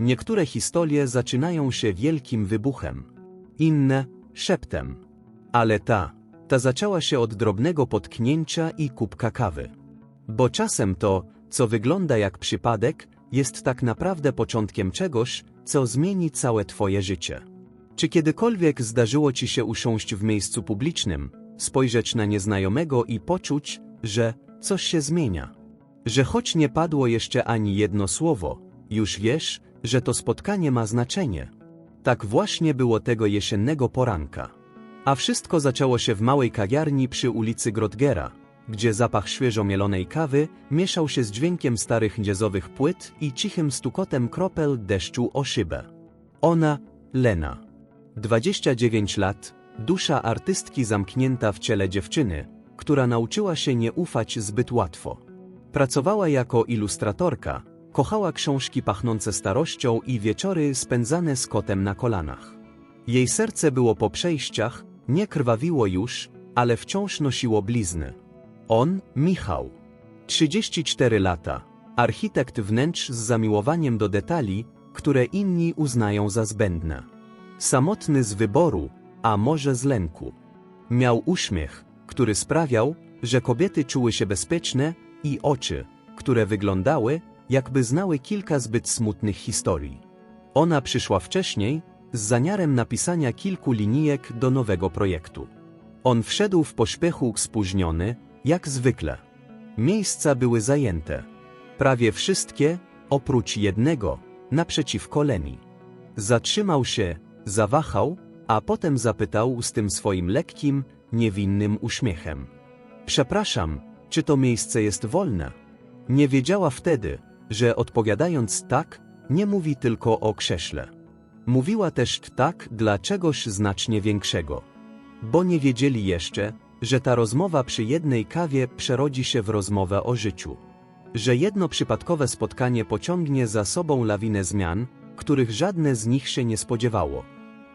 Niektóre historie zaczynają się wielkim wybuchem, inne szeptem. Ale ta, ta zaczęła się od drobnego potknięcia i kubka kawy. Bo czasem to, co wygląda jak przypadek, jest tak naprawdę początkiem czegoś, co zmieni całe Twoje życie. Czy kiedykolwiek zdarzyło Ci się usiąść w miejscu publicznym, spojrzeć na nieznajomego i poczuć, że coś się zmienia? Że choć nie padło jeszcze ani jedno słowo, już wiesz, że to spotkanie ma znaczenie. Tak właśnie było tego jesiennego poranka. A wszystko zaczęło się w małej kawiarni przy ulicy Grotgera, gdzie zapach świeżo mielonej kawy mieszał się z dźwiękiem starych jazzowych płyt i cichym stukotem kropel deszczu o szybę. Ona, Lena. 29 lat, dusza artystki zamknięta w ciele dziewczyny, która nauczyła się nie ufać zbyt łatwo. Pracowała jako ilustratorka, kochała książki pachnące starością i wieczory spędzane z kotem na kolanach. Jej serce było po przejściach, nie krwawiło już, ale wciąż nosiło blizny. On, Michał. 34 lata. Architekt wnętrz z zamiłowaniem do detali, które inni uznają za zbędne. Samotny z wyboru, a może z lęku. Miał uśmiech, który sprawiał, że kobiety czuły się bezpieczne i oczy, które wyglądały, jakby znały kilka zbyt smutnych historii. Ona przyszła wcześniej, z zamiarem napisania kilku linijek do nowego projektu. On wszedł w pośpiechu spóźniony, jak zwykle. Miejsca były zajęte. Prawie wszystkie, oprócz jednego, naprzeciwko Leni. Zatrzymał się, zawahał, a potem zapytał z tym swoim lekkim, niewinnym uśmiechem. Przepraszam, czy to miejsce jest wolne? Nie wiedziała wtedy, że odpowiadając tak, nie mówi tylko o krześle. Mówiła też tak dla czegoś znacznie większego. Bo nie wiedzieli jeszcze, że ta rozmowa przy jednej kawie przerodzi się w rozmowę o życiu. Że jedno przypadkowe spotkanie pociągnie za sobą lawinę zmian, których żadne z nich się nie spodziewało.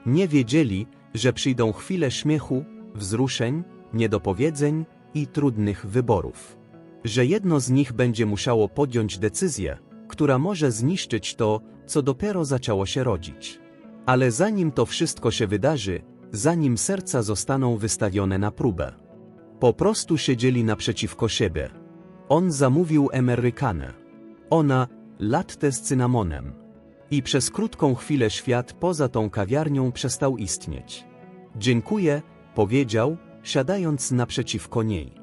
Nie wiedzieli, że przyjdą chwile śmiechu, wzruszeń, niedopowiedzeń i trudnych wyborów. Że jedno z nich będzie musiało podjąć decyzję, która może zniszczyć to, co dopiero zaczęło się rodzić. Ale zanim to wszystko się wydarzy, zanim serca zostaną wystawione na próbę. Po prostu siedzieli naprzeciwko siebie. On zamówił Amerykanę. Ona latte z cynamonem. I przez krótką chwilę świat poza tą kawiarnią przestał istnieć. Dziękuję, powiedział, siadając naprzeciwko niej.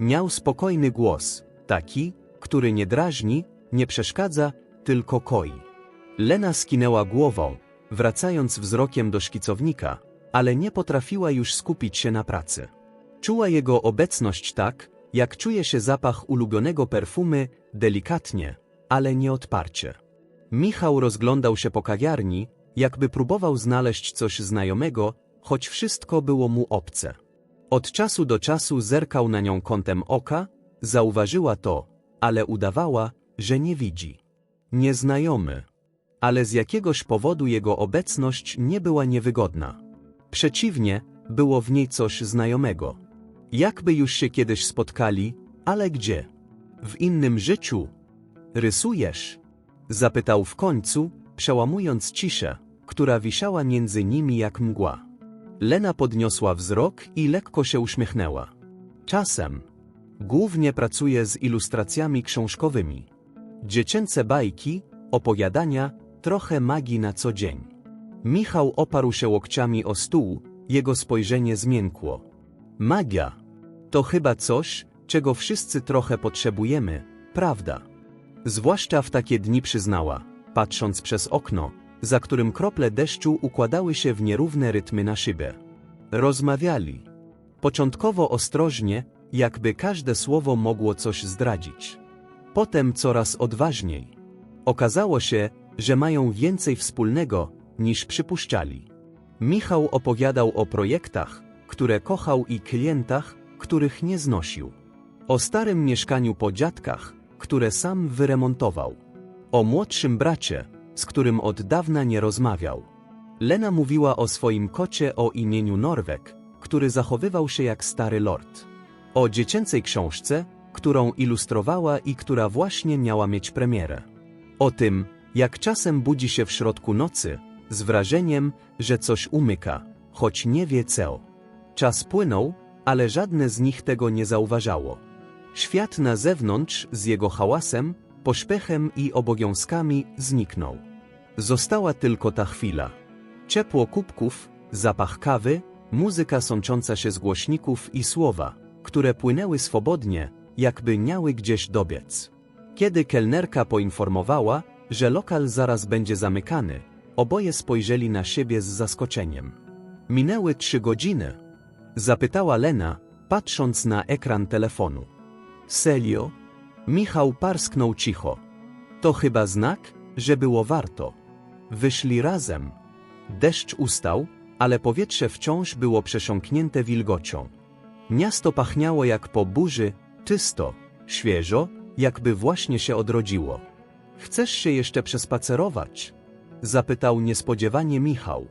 Miał spokojny głos, taki, który nie drażni, nie przeszkadza, tylko koi. Lena skinęła głową, wracając wzrokiem do szkicownika, ale nie potrafiła już skupić się na pracy. Czuła jego obecność tak, jak czuje się zapach ulubionego perfumy, delikatnie, ale nieodparcie. Michał rozglądał się po kawiarni, jakby próbował znaleźć coś znajomego, choć wszystko było mu obce. Od czasu do czasu zerkał na nią kątem oka, zauważyła to, ale udawała, że nie widzi. Nieznajomy. Ale z jakiegoś powodu jego obecność nie była niewygodna. Przeciwnie, było w niej coś znajomego. Jakby już się kiedyś spotkali, ale gdzie? W innym życiu? Rysujesz? Zapytał w końcu, przełamując ciszę, która wisiała między nimi jak mgła. Lena podniosła wzrok i lekko się uśmiechnęła. Czasem. Głównie pracuję z ilustracjami książkowymi. Dziecięce bajki, opowiadania, trochę magii na co dzień. Michał oparł się łokciami o stół, jego spojrzenie zmiękło. Magia. To chyba coś, czego wszyscy trochę potrzebujemy, prawda? Zwłaszcza w takie dni przyznała, patrząc przez okno, za którym krople deszczu układały się w nierówne rytmy na szybę. Rozmawiali. Początkowo ostrożnie, jakby każde słowo mogło coś zdradzić. Potem coraz odważniej. Okazało się, że mają więcej wspólnego, niż przypuszczali. Michał opowiadał o projektach, które kochał i klientach, których nie znosił. O starym mieszkaniu po dziadkach, które sam wyremontował. O młodszym bracie, z którym od dawna nie rozmawiał. Lena mówiła o swoim kocie o imieniu Norwek, który zachowywał się jak stary lord. O dziecięcej książce, którą ilustrowała i która właśnie miała mieć premierę. O tym, Jak czasem budzi się w środku nocy, z wrażeniem, że coś umyka, choć nie wie co. Czas płynął, ale żadne z nich tego nie zauważało. Świat na zewnątrz z jego hałasem, pośpiechem i obowiązkami zniknął. Została tylko ta chwila. Ciepło kubków, zapach kawy, muzyka sącząca się z głośników i słowa, które płynęły swobodnie, jakby miały gdzieś dobiec. Kiedy kelnerka poinformowała, że lokal zaraz będzie zamykany, oboje spojrzeli na siebie z zaskoczeniem. Minęły trzy godziny. Zapytała Lena, patrząc na ekran telefonu. Serio? Michał parsknął cicho. To chyba znak, że było warto. Wyszli razem. Deszcz ustał, ale powietrze wciąż było przesiąknięte wilgocią. Miasto pachniało jak po burzy, czysto, świeżo, jakby właśnie się odrodziło. Chcesz się jeszcze przespacerować? Zapytał niespodziewanie Michał.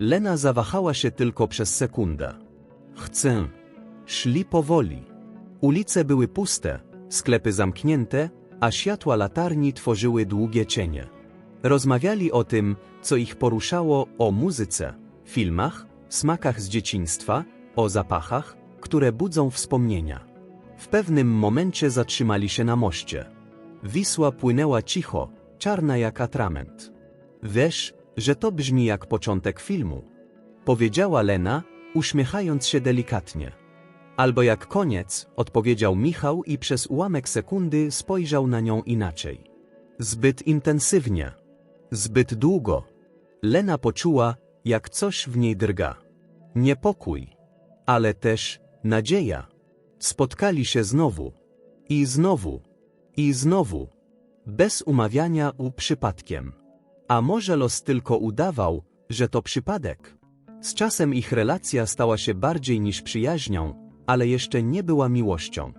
Lena zawahała się tylko przez sekundę. Chcę. Szli powoli. Ulice były puste, sklepy zamknięte, a światła latarni tworzyły długie cienie. Rozmawiali o tym, co ich poruszało, o muzyce, filmach, smakach z dzieciństwa, o zapachach, które budzą wspomnienia. W pewnym momencie zatrzymali się na moście. Wisła płynęła cicho, czarna jak atrament. Wiesz, że to brzmi jak początek filmu. Powiedziała Lena, uśmiechając się delikatnie. Albo jak koniec, odpowiedział Michał i przez ułamek sekundy spojrzał na nią inaczej. Zbyt intensywnie. Zbyt długo. Lena poczuła, jak coś w niej drga. Niepokój. Ale też nadzieja. Spotkali się znowu. I znowu. I znowu. Bez umawiania u przypadkiem. A może los tylko udawał, że to przypadek? Z czasem ich relacja stała się bardziej niż przyjaźnią, ale jeszcze nie była miłością.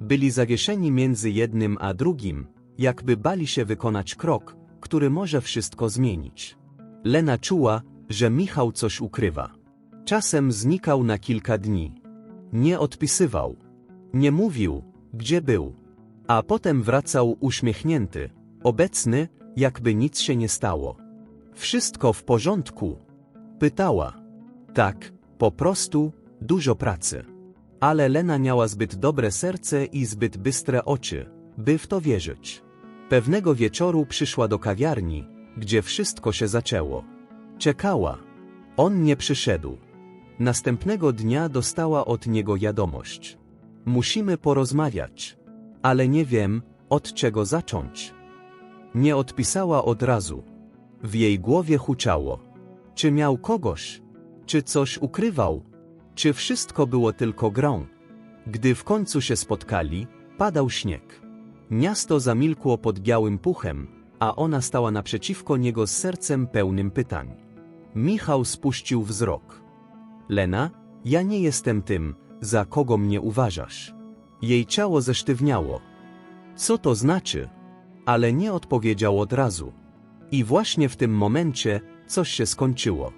Byli zawieszeni między jednym a drugim, jakby bali się wykonać krok, który może wszystko zmienić. Lena czuła, że Michał coś ukrywa. Czasem znikał na kilka dni. Nie odpisywał. Nie mówił, gdzie był. A potem wracał uśmiechnięty, obecny, jakby nic się nie stało. Wszystko w porządku? Pytała. Tak, po prostu, dużo pracy. Ale Lena miała zbyt dobre serce i zbyt bystre oczy, by w to wierzyć. Pewnego wieczoru przyszła do kawiarni, gdzie wszystko się zaczęło. Czekała. On nie przyszedł. Następnego dnia dostała od niego wiadomość. Musimy porozmawiać. Ale nie wiem, od czego zacząć. Nie odpisała od razu. W jej głowie huczało. Czy miał kogoś? Czy coś ukrywał? Czy wszystko było tylko grą? Gdy w końcu się spotkali, padał śnieg. Miasto zamilkło pod białym puchem, a ona stała naprzeciwko niego z sercem pełnym pytań. Michał spuścił wzrok. Lena, ja nie jestem tym, za kogo mnie uważasz. Jej ciało zesztywniało. Co to znaczy? Ale nie odpowiedział od razu. I właśnie w tym momencie coś się skończyło.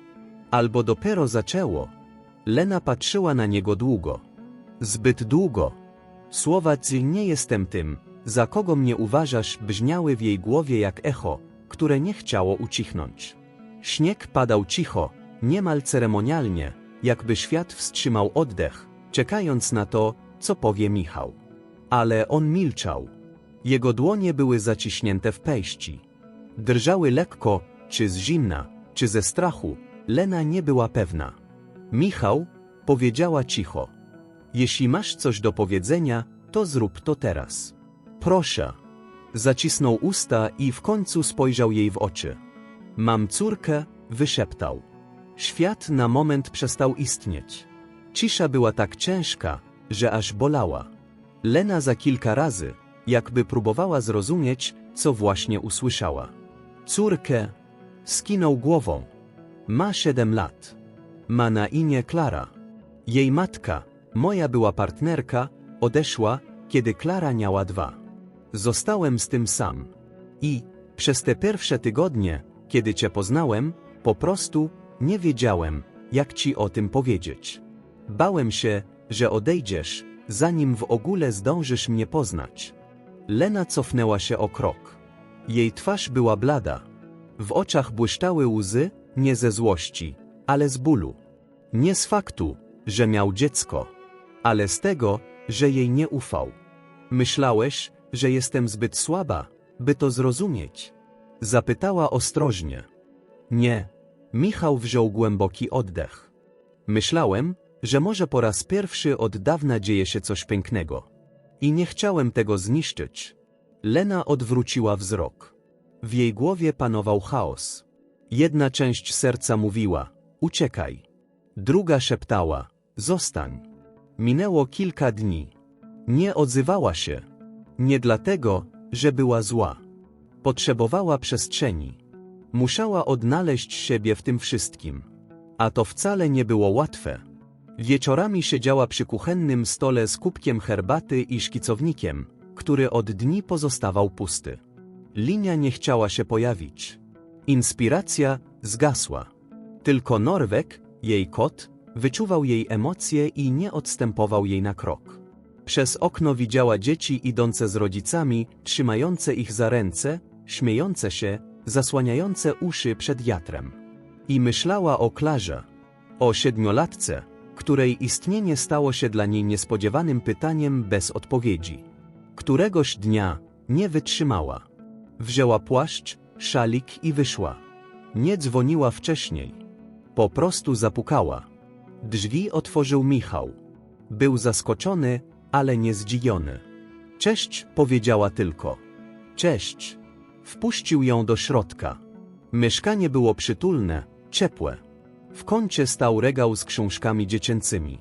Albo dopiero zaczęło. Lena patrzyła na niego długo. Zbyt długo. Słowa nie jestem tym, za kogo mnie uważasz, brzmiały w jej głowie jak echo, które nie chciało ucichnąć. Śnieg padał cicho, niemal ceremonialnie, jakby świat wstrzymał oddech, czekając na to, co powie Michał. Ale on milczał. Jego dłonie były zaciśnięte w pejści. Drżały lekko, czy z zimna, czy ze strachu, Lena nie była pewna. Michał, powiedziała cicho. Jeśli masz coś do powiedzenia, to zrób to teraz. Proszę. Zacisnął usta i w końcu spojrzał jej w oczy. Mam córkę, wyszeptał. Świat na moment przestał istnieć. Cisza była tak ciężka, że aż bolała. Lena za kilka razy, jakby próbowała zrozumieć, co właśnie usłyszała. Córkę skinął głową. Ma siedem lat. Ma na imię Klara. Jej matka, moja była partnerka, odeszła, kiedy Klara miała dwa. Zostałem z tym sam. I, przez te pierwsze tygodnie, kiedy cię poznałem, po prostu nie wiedziałem, jak ci o tym powiedzieć. Bałem się, że odejdziesz, zanim w ogóle zdążysz mnie poznać. Lena cofnęła się o krok. Jej twarz była blada. W oczach błyszczały łzy, nie ze złości, ale z bólu. Nie z faktu, że miał dziecko, ale z tego, że jej nie ufał. Myślałeś, że jestem zbyt słaba, by to zrozumieć? Zapytała ostrożnie. Nie. Michał wziął głęboki oddech. Myślałem, że może po raz pierwszy od dawna dzieje się coś pięknego. I nie chciałem tego zniszczyć. Lena odwróciła wzrok. W jej głowie panował chaos. Jedna część serca mówiła: uciekaj. Druga szeptała: zostań. Minęło kilka dni. Nie odzywała się. Nie dlatego, że była zła. Potrzebowała przestrzeni. Musiała odnaleźć siebie w tym wszystkim. A to wcale nie było łatwe. Wieczorami siedziała przy kuchennym stole z kubkiem herbaty i szkicownikiem, który od dni pozostawał pusty. Linia nie chciała się pojawić. Inspiracja zgasła. Tylko Norwek, jej kot, wyczuwał jej emocje i nie odstępował jej na krok. Przez okno widziała dzieci idące z rodzicami, trzymające ich za ręce, śmiejące się, zasłaniające uszy przed wiatrem. I myślała o Klarze, o siedmiolatce, której istnienie stało się dla niej niespodziewanym pytaniem bez odpowiedzi. Któregoś dnia nie wytrzymała. Wzięła płaszcz, szalik i wyszła. Nie dzwoniła wcześniej. Po prostu zapukała. Drzwi otworzył Michał. Był zaskoczony, ale nie zdziwiony. Cześć, powiedziała tylko. Cześć. Wpuścił ją do środka. Mieszkanie było przytulne, ciepłe. W kącie stał regał z książkami dziecięcymi.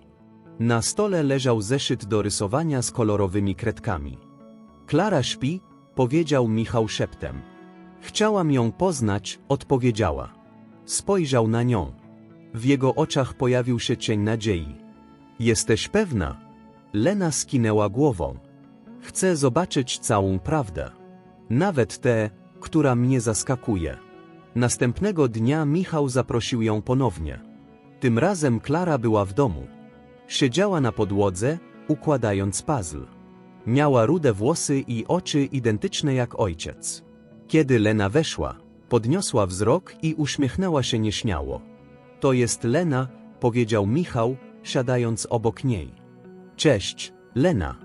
Na stole leżał zeszyt do rysowania z kolorowymi kredkami. Klara śpi, powiedział Michał szeptem. Chciałam ją poznać, odpowiedziała. Spojrzał na nią. W jego oczach pojawił się cień nadziei. Jesteś pewna? Lena skinęła głową. Chcę zobaczyć całą prawdę. Nawet tę, która mnie zaskakuje. Następnego dnia Michał zaprosił ją ponownie. Tym razem Klara była w domu. Siedziała na podłodze, układając puzzle. Miała rude włosy i oczy identyczne jak ojciec. Kiedy Lena weszła, podniosła wzrok i uśmiechnęła się nieśmiało. To jest Lena, powiedział Michał, siadając obok niej. Cześć, Lena.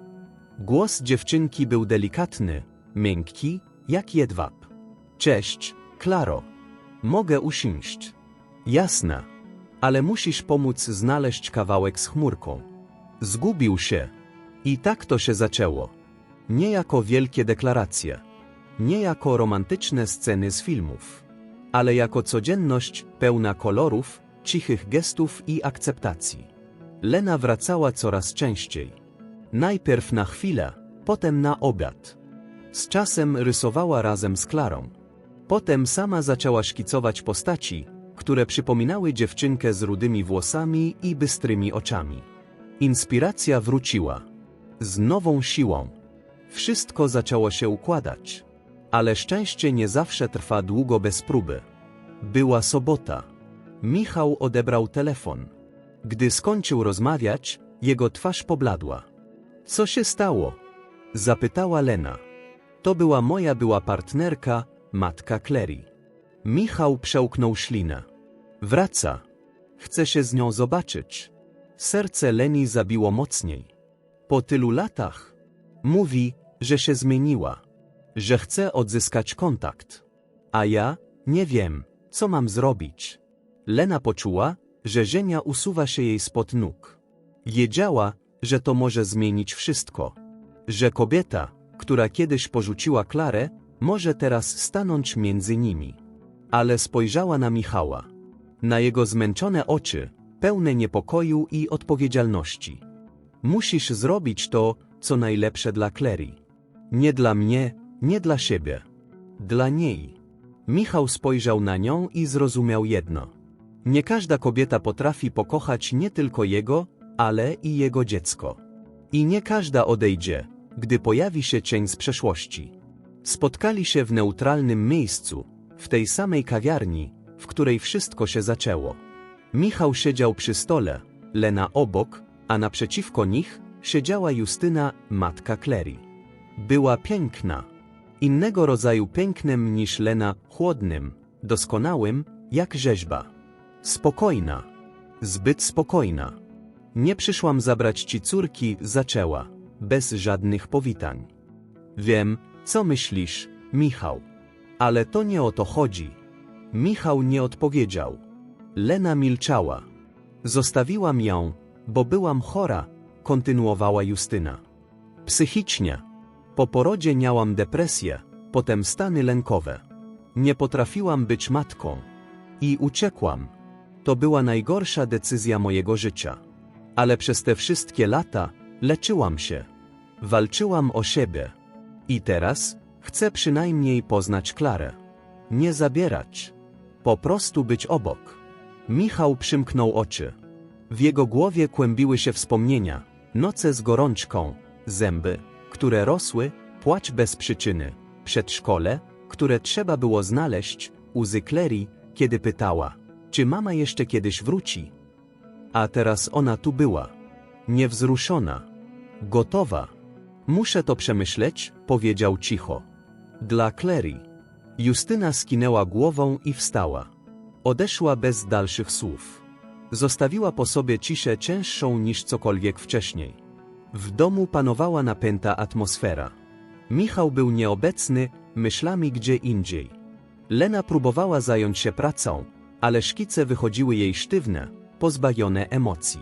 Głos dziewczynki był delikatny, miękki, jak jedwab. Cześć, Klaro. Mogę usiąść. Jasne. Ale musisz pomóc znaleźć kawałek z chmurką. Zgubił się. I tak to się zaczęło. Nie jako wielkie deklaracje. Nie jako romantyczne sceny z filmów. Ale jako codzienność pełna kolorów, cichych gestów i akceptacji. Lena wracała coraz częściej. Najpierw na chwilę, potem na obiad. Z czasem rysowała razem z Klarą. Potem sama zaczęła szkicować postaci, które przypominały dziewczynkę z rudymi włosami i bystrymi oczami. Inspiracja wróciła. Z nową siłą. Wszystko zaczęło się układać. Ale szczęście nie zawsze trwa długo bez próby. Była sobota. Michał odebrał telefon. Gdy skończył rozmawiać, jego twarz pobladła. Co się stało? Zapytała Lena. To była moja była partnerka, matka Clary. Michał przełknął ślinę. Wraca. Chcę się z nią zobaczyć. Serce Leni zabiło mocniej. Po tylu latach mówi, że się zmieniła, że chce odzyskać kontakt. A ja nie wiem, co mam zrobić. Lena poczuła, że ziemia usuwa się jej spod nóg. Wiedziała, że to może zmienić wszystko. Że kobieta, która kiedyś porzuciła Klarę, może teraz stanąć między nimi. Ale spojrzała na Michała. Na jego zmęczone oczy, pełne niepokoju i odpowiedzialności. Musisz zrobić to, co najlepsze dla Clary. Nie dla mnie, nie dla siebie. Dla niej. Michał spojrzał na nią i zrozumiał jedno. Nie każda kobieta potrafi pokochać nie tylko jego, ale i jego dziecko. I nie każda odejdzie, gdy pojawi się cień z przeszłości. Spotkali się w neutralnym miejscu, w tej samej kawiarni, w której wszystko się zaczęło. Michał siedział przy stole, Lena obok, a naprzeciwko nich siedziała Justyna, matka Clary. Była piękna. Innego rodzaju pięknem niż Lena, chłodnym, doskonałym, jak rzeźba. Spokojna. Zbyt spokojna. Nie przyszłam zabrać ci córki, zaczęła, bez żadnych powitań. Wiem, co myślisz, Michał. Ale to nie o to chodzi. Michał nie odpowiedział. Lena milczała. Zostawiłam ją, bo byłam chora, kontynuowała Justyna. Psychicznie. Po porodzie miałam depresję, potem stany lękowe. Nie potrafiłam być matką. I uciekłam. To była najgorsza decyzja mojego życia. Ale przez te wszystkie lata leczyłam się. Walczyłam o siebie. I teraz chcę przynajmniej poznać Klarę. Nie zabierać. Po prostu być obok. Michał przymknął oczy. W jego głowie kłębiły się wspomnienia, noce z gorączką, zęby, które rosły, płacz bez przyczyny, przedszkole, które trzeba było znaleźć, łzy kiedy pytała, czy mama jeszcze kiedyś wróci. A teraz ona tu była. Niewzruszona. Gotowa. Muszę to przemyśleć, powiedział cicho. Dla Clary. Justyna skinęła głową i wstała. Odeszła bez dalszych słów. Zostawiła po sobie ciszę cięższą niż cokolwiek wcześniej. W domu panowała napęta atmosfera. Michał był nieobecny, myślami gdzie indziej. Lena próbowała zająć się pracą, ale szkice wychodziły jej sztywne, pozbawione emocji.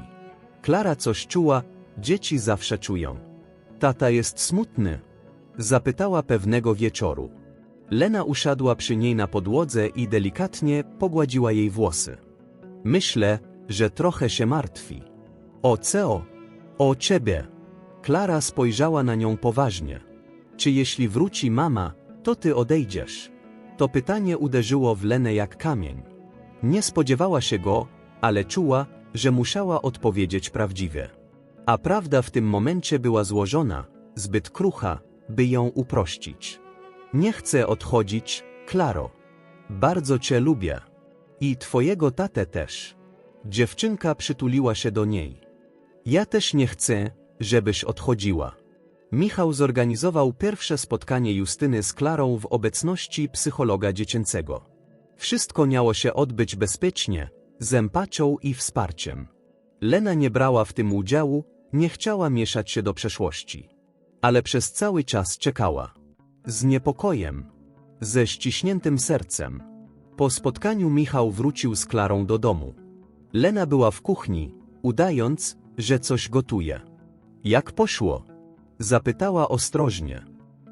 Klara coś czuła, dzieci zawsze czują. Tata jest smutny? Zapytała pewnego wieczoru. Lena usiadła przy niej na podłodze i delikatnie pogładziła jej włosy. Myślę, że trochę się martwi. O co? O ciebie. Klara spojrzała na nią poważnie. Czy jeśli wróci mama, to ty odejdziesz? To pytanie uderzyło w Lenę jak kamień. Nie spodziewała się go, ale czuła, że musiała odpowiedzieć prawdziwie. A prawda w tym momencie była złożona, zbyt krucha, by ją uprościć. Nie chcę odchodzić, Klaro. Bardzo cię lubię. I twojego tatę też. Dziewczynka przytuliła się do niej. Ja też nie chcę, żebyś odchodziła. Michał zorganizował pierwsze spotkanie Justyny z Klarą w obecności psychologa dziecięcego. Wszystko miało się odbyć bezpiecznie, z empatią i wsparciem. Lena nie brała w tym udziału, nie chciała mieszać się do przeszłości. Ale przez cały czas czekała. Z niepokojem. Ze ściśniętym sercem. Po spotkaniu Michał wrócił z Klarą do domu. Lena była w kuchni, udając, że coś gotuje. Jak poszło? Zapytała ostrożnie.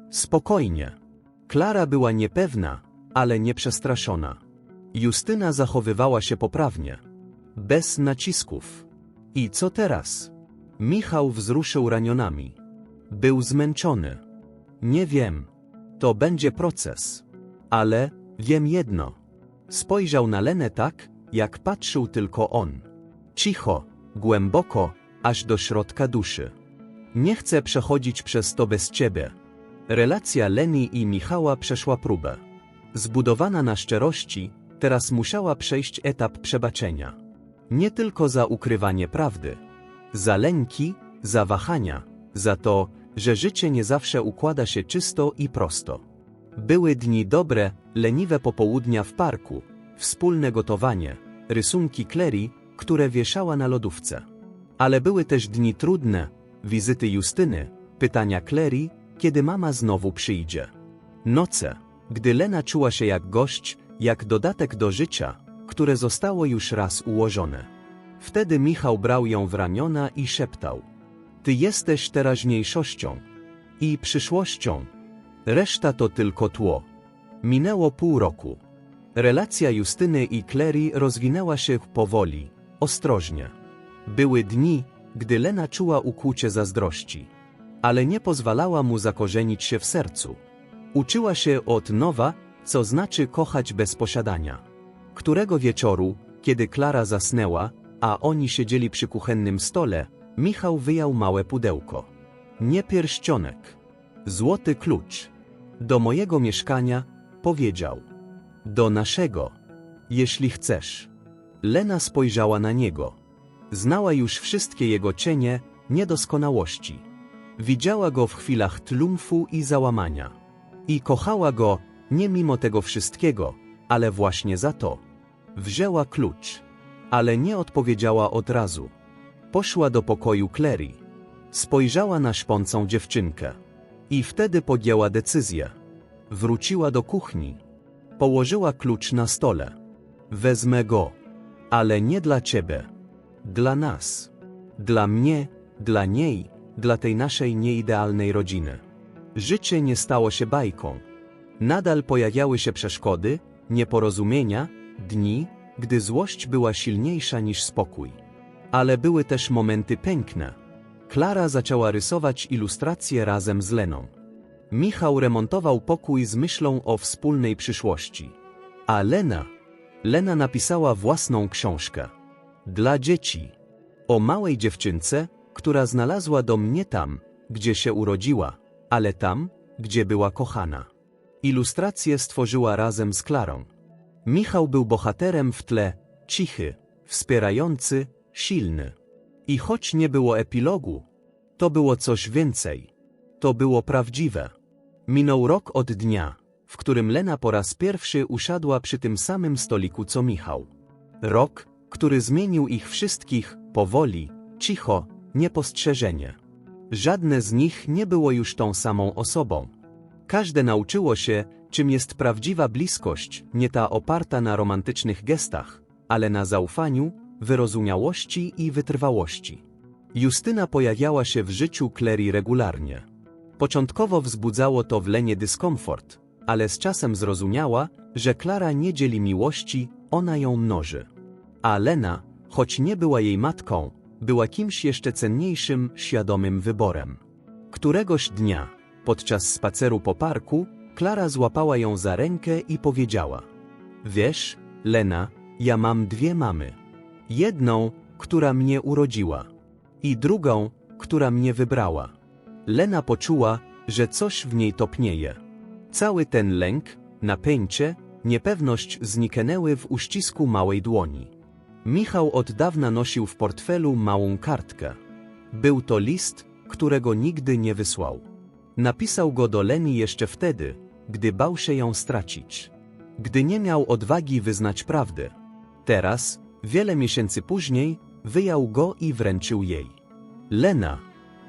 Spokojnie. Klara była niepewna, ale nieprzestraszona. Justyna zachowywała się poprawnie. Bez nacisków. I co teraz? Michał wzruszył ramionami. Był zmęczony. Nie wiem. To będzie proces. Ale wiem jedno. Spojrzał na Lenę tak, jak patrzył tylko on. Cicho, głęboko, aż do środka duszy. Nie chcę przechodzić przez to bez ciebie. Relacja Leni i Michała przeszła próbę. Zbudowana na szczerości, teraz musiała przejść etap przebaczenia. Nie tylko za ukrywanie prawdy, za lęki, za wahania, za to, że życie nie zawsze układa się czysto i prosto. Były dni dobre, leniwe popołudnia w parku, wspólne gotowanie, rysunki Clary, które wieszała na lodówce. Ale były też dni trudne, wizyty Justyny, pytania Clary, kiedy mama znowu przyjdzie. Noce, gdy Lena czuła się jak gość, jak dodatek do życia, które zostało już raz ułożone. Wtedy Michał brał ją w ramiona i szeptał: Ty jesteś teraźniejszością i przyszłością. Reszta to tylko tło. Minęło pół roku. Relacja Justyny i Clary rozwinęła się powoli, ostrożnie. Były dni, gdy Lena czuła ukłucie zazdrości, ale nie pozwalała mu zakorzenić się w sercu. Uczyła się od nowa, co znaczy kochać bez posiadania. Którego wieczoru, kiedy Klara zasnęła, a oni siedzieli przy kuchennym stole, Michał wyjął małe pudełko. Nie pierścionek. Złoty klucz. Do mojego mieszkania, powiedział. Do naszego. Jeśli chcesz. Lena spojrzała na niego. Znała już wszystkie jego cienie, niedoskonałości. Widziała go w chwilach triumfu i załamania. I kochała go nie mimo tego wszystkiego, ale właśnie za to. Wzięła klucz, ale nie odpowiedziała od razu. Poszła do pokoju Clary. Spojrzała na szpącą dziewczynkę. I wtedy podjęła decyzję. Wróciła do kuchni. Położyła klucz na stole. Wezmę go, ale nie dla ciebie. Dla nas. Dla mnie, dla niej, dla tej naszej nieidealnej rodziny. Życie nie stało się bajką. Nadal pojawiały się przeszkody, nieporozumienia, dni, gdy złość była silniejsza niż spokój. Ale były też momenty piękne. Klara zaczęła rysować ilustracje razem z Leną. Michał remontował pokój z myślą o wspólnej przyszłości. A Lena? Lena napisała własną książkę. Dla dzieci. O małej dziewczynce, która znalazła dom nie tam, gdzie się urodziła, ale tam, gdzie była kochana. Ilustrację stworzyła razem z Klarą. Michał był bohaterem w tle, cichy, wspierający, silny. I choć nie było epilogu, to było coś więcej. To było prawdziwe. Minął rok od dnia, w którym Lena po raz pierwszy usiadła przy tym samym stoliku co Michał. Rok, który zmienił ich wszystkich, powoli, cicho, niepostrzeżenie. Żadne z nich nie było już tą samą osobą. Każde nauczyło się, czym jest prawdziwa bliskość, nie ta oparta na romantycznych gestach, ale na zaufaniu, wyrozumiałości i wytrwałości. Justyna pojawiała się w życiu Clary regularnie. Początkowo wzbudzało to w Lenie dyskomfort, ale z czasem zrozumiała, że Klara nie dzieli miłości, ona ją mnoży. A Lena, choć nie była jej matką, była kimś jeszcze cenniejszym, świadomym wyborem. Któregoś dnia, podczas spaceru po parku, Klara złapała ją za rękę i powiedziała: Wiesz, Lena, ja mam dwie mamy. Jedną, która mnie urodziła, i drugą, która mnie wybrała. Lena poczuła, że coś w niej topnieje. Cały ten lęk, napięcie, niepewność zniknęły w uścisku małej dłoni. Michał od dawna nosił w portfelu małą kartkę. Był to list, którego nigdy nie wysłał. Napisał go do Leni jeszcze wtedy, gdy bał się ją stracić. Gdy nie miał odwagi wyznać prawdy. Teraz, wiele miesięcy później, wyjął go i wręczył jej. Lena,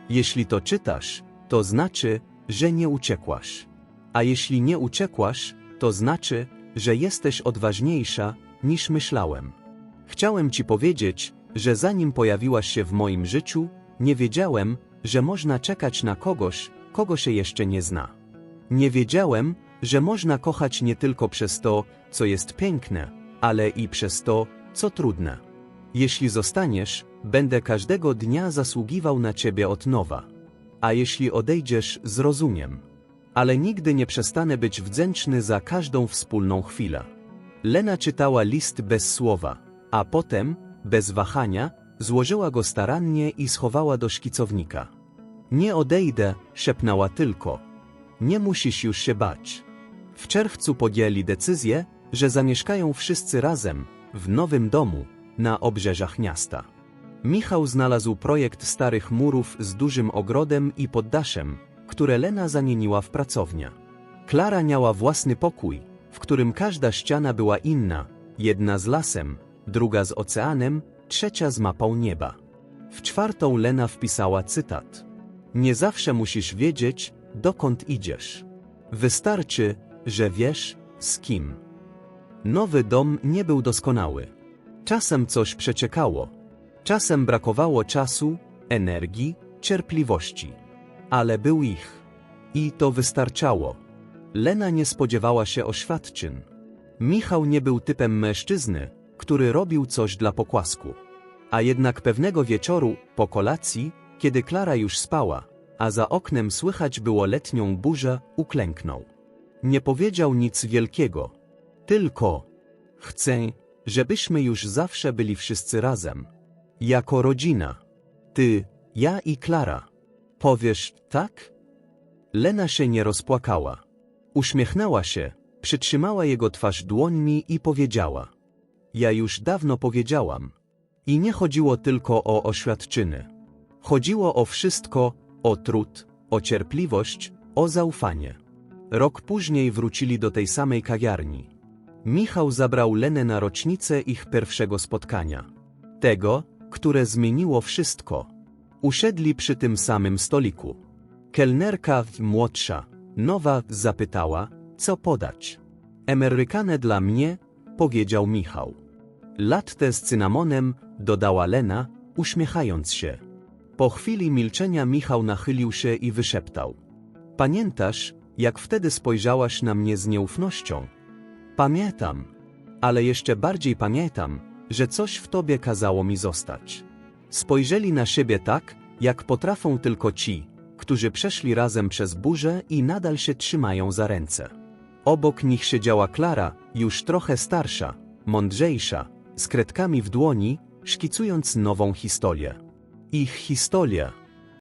jeśli to czytasz, to znaczy, że nie uciekłaś. A jeśli nie uciekłaś, to znaczy, że jesteś odważniejsza, niż myślałem. Chciałem ci powiedzieć, że zanim pojawiłaś się w moim życiu, nie wiedziałem, że można czekać na kogoś, kogo się jeszcze nie zna. Nie wiedziałem, że można kochać nie tylko przez to, co jest piękne, ale i przez to, co trudne. Jeśli zostaniesz, będę każdego dnia zasługiwał na ciebie od nowa. A jeśli odejdziesz, zrozumiem. Ale nigdy nie przestanę być wdzięczny za każdą wspólną chwilę. Lena czytała list bez słowa, a potem, bez wahania, złożyła go starannie i schowała do szkicownika. Nie odejdę, szepnęła tylko. Nie musisz już się bać. W czerwcu podjęli decyzję, że zamieszkają wszyscy razem, w nowym domu, na obrzeżach miasta. Michał znalazł projekt starych murów z dużym ogrodem i poddaszem, które Lena zamieniła w pracownię. Klara miała własny pokój, w którym każda ściana była inna, jedna z lasem, druga z oceanem, trzecia z mapą nieba. W czwartą Lena wpisała cytat. Nie zawsze musisz wiedzieć, dokąd idziesz. Wystarczy, że wiesz, z kim. Nowy dom nie był doskonały. Czasem coś przeciekało. Czasem brakowało czasu, energii, cierpliwości. Ale był ich. I to wystarczało. Lena nie spodziewała się oświadczyn. Michał nie był typem mężczyzny, który robił coś dla pokłasku. A jednak pewnego wieczoru, po kolacji, kiedy Klara już spała, a za oknem słychać było letnią burzę, uklęknął. Nie powiedział nic wielkiego. Tylko chcę, żebyśmy już zawsze byli wszyscy razem. Jako rodzina. Ty, ja i Klara. Powiesz tak? Lena się nie rozpłakała. Uśmiechnęła się, przytrzymała jego twarz dłońmi i powiedziała. Ja już dawno powiedziałam. I nie chodziło tylko o oświadczyny. Chodziło o wszystko, o trud, o cierpliwość, o zaufanie. Rok później wrócili do tej samej kawiarni. Michał zabrał Lenę na rocznicę ich pierwszego spotkania. Tego, które zmieniło wszystko. Usiedli przy tym samym stoliku. Kelnerka młodsza, nowa, zapytała, co podać. Amerykanę dla mnie, powiedział Michał. Latte z cynamonem, dodała Lena, uśmiechając się. Po chwili milczenia Michał nachylił się i wyszeptał. Pamiętasz, jak wtedy spojrzałaś na mnie z nieufnością? Pamiętam, ale jeszcze bardziej pamiętam, że coś w tobie kazało mi zostać. Spojrzeli na siebie tak, jak potrafią tylko ci, którzy przeszli razem przez burzę i nadal się trzymają za ręce. Obok nich siedziała Klara, już trochę starsza, mądrzejsza, z kredkami w dłoni, szkicując nową historię. Ich historię,